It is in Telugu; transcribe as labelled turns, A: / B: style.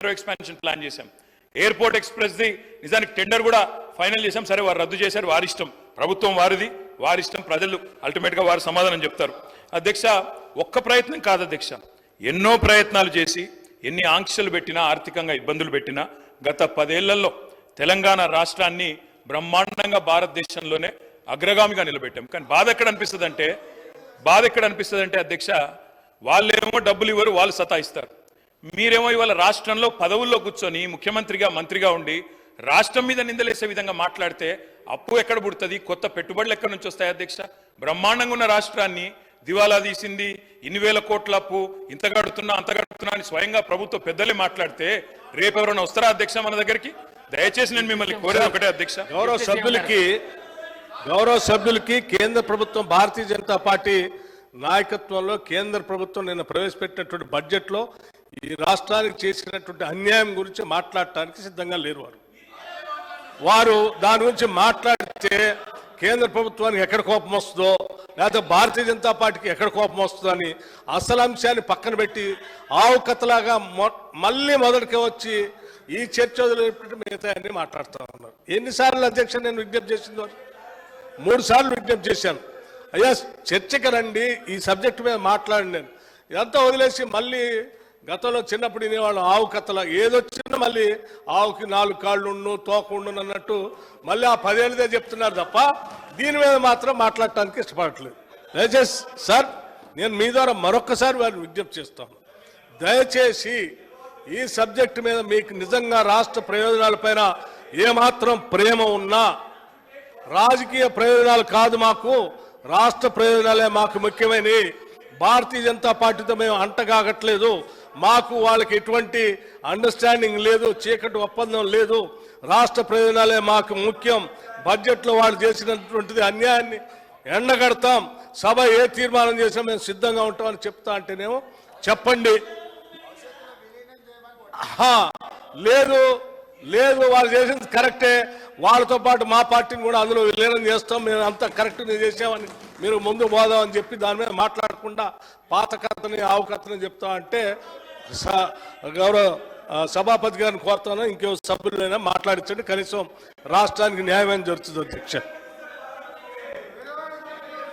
A: మెట్రో ఎక్స్పాన్షన్ ప్లాన్ చేశాం. ఎయిర్పోర్ట్ ఎక్స్ప్రెస్ ది నిజానికి టెండర్ కూడా ఫైనల్ చేశాం. సరే వారు రద్దు చేశారు వారి ఇష్టం. ప్రభుత్వం వారిది వారి ఇష్టం ప్రజలు అల్టిమేట్గా వారు సమాధానం చెప్తారు. అధ్యక్ష ఒక్క ప్రయత్నం కాదు అధ్యక్ష. ఎన్నో ప్రయత్నాలు చేసి ఎన్ని ఆంక్షలు పెట్టినా ఆర్థికంగా ఇబ్బందులు పెట్టినా గత పదేళ్ళలో తెలంగాణ రాష్ట్రాన్ని బ్రహ్మాండంగా భారతదేశంలోనే అగ్రగామిగా నిలబెట్టాం. కానీ బాధ ఎక్కడ అనిపిస్తుంది అంటే బాధ ఎక్కడ అనిపిస్తుంది అంటే అధ్యక్ష వాళ్ళేమో డబ్బులు ఇవ్వరు వాళ్ళు సతాయిస్తారు. మీరేమో ఇవాళ రాష్ట్రంలో పదవుల్లో కూర్చొని ముఖ్యమంత్రిగా మంత్రిగా ఉండి రాష్ట్రం మీద నిందలేసే విధంగా మాట్లాడితే అప్పు ఎక్కడ పుడుతుంది? కొత్త పెట్టుబడులు ఎక్కడి నుంచి వస్తాయి అధ్యక్ష? బ్రహ్మాండంగా ఉన్న రాష్ట్రాన్ని దివాలా తీసింది ఇన్ని వేల కోట్ల అప్పు ఇంత కడుతున్నా అంత కడుతున్నా అని స్వయంగా ప్రభుత్వ పెద్దలే మాట్లాడితే రేపు ఎవరైనా వస్తారా అధ్యక్ష మన దగ్గరికి? దయచేసి నేను మిమ్మల్ని కోరేది ఒకటే అధ్యక్ష.
B: గౌరవ సభ్యులకి గౌరవ సభ్యులకి కేంద్ర ప్రభుత్వం భారతీయ జనతా పార్టీ నాయకత్వంలో కేంద్ర ప్రభుత్వం నిన్న ప్రవేశపెట్టినటువంటి బడ్జెట్లో ఈ రాష్ట్రానికి చేసినటువంటి అన్యాయం గురించి మాట్లాడటానికి సిద్ధంగా లేరు వారు. వారు దాని గురించి మాట్లాడితే కేంద్ర ప్రభుత్వానికి ఎక్కడ కోపం వస్తుందో లేకపోతే భారతీయ జనతా పార్టీకి ఎక్కడ కోపం వస్తుందో అని అసలు అంశాన్ని పక్కన పెట్టి ఆవు కథలాగా మళ్ళీ మొదటికి వచ్చి ఈ చర్చ వదిలిపెట్టి మిగతా అన్ని మాట్లాడుతూ ఉన్నారు. ఎన్నిసార్లు అధ్యక్ష నేను విజ్ఞప్తి చేసిందో మూడు సార్లు విజ్ఞప్తి చేశాను. అయ్యా చర్చకి రండి ఈ సబ్జెక్టు మీద మాట్లాడండి నేను. ఇదంతా వదిలేసి మళ్ళీ గతంలో చిన్నప్పుడు వినేవాళ్ళం ఆవు కథల ఏదొచ్చినా మళ్ళీ ఆవుకి నాలుగు కాళ్ళు ఉండు తోక ఉండు అన్నట్టు మళ్ళీ ఆ పదేళ్ళదే చెప్తున్నారు తప్ప దీని మీద మాత్రం మాట్లాడటానికి ఇష్టపడట్లేదు. దయచేసి సార్ నేను మీ ద్వారా మరొకసారి వారిని విజ్ఞప్తి చేస్తాను. దయచేసి ఈ సబ్జెక్టు మీద మీకు నిజంగా రాష్ట్ర ప్రయోజనాలపైన ఏమాత్రం ప్రేమ ఉన్నా రాజకీయ ప్రయోజనాలు కాదు మాకు రాష్ట్ర ప్రయోజనాలే మాకు ముఖ్యమైనవి. భారతీయ జనతా పార్టీతో మేము అంటగాగట్లేదు. మాకు వాళ్ళకి ఎటువంటి అండర్స్టాండింగ్ లేదు చీకటి ఒప్పందం లేదు. రాష్ట్ర ప్రయోజనాలే మాకు ముఖ్యం. బడ్జెట్లో వాళ్ళు చేసినటువంటిది అన్యాయాన్ని ఎండగడతాం. సభ ఏ తీర్మానం చేసినా మేము సిద్ధంగా ఉంటామని చెప్తా అంటేనేమో చెప్పండి. లేదు లేదు వాళ్ళు చేసింది కరెక్టే. వాళ్ళతో పాటు మా పార్టీని కూడా అందులో విలీనం చేస్తాం. మేము అంతా కరెక్ట్ చేసామని మీరు ముందు పోదామని చెప్పి దాని మీద మాట్లాడకుండా పాత కథని ఆవు కథని చెప్తా అంటే గౌరవ సభాపతి గారిని కోరుతాను. ఇంకో సభ్యులైనా మాట్లాడించండి. కనీసం రాష్ట్రానికి న్యాయం జరుగుతుంది అధ్యక్ష.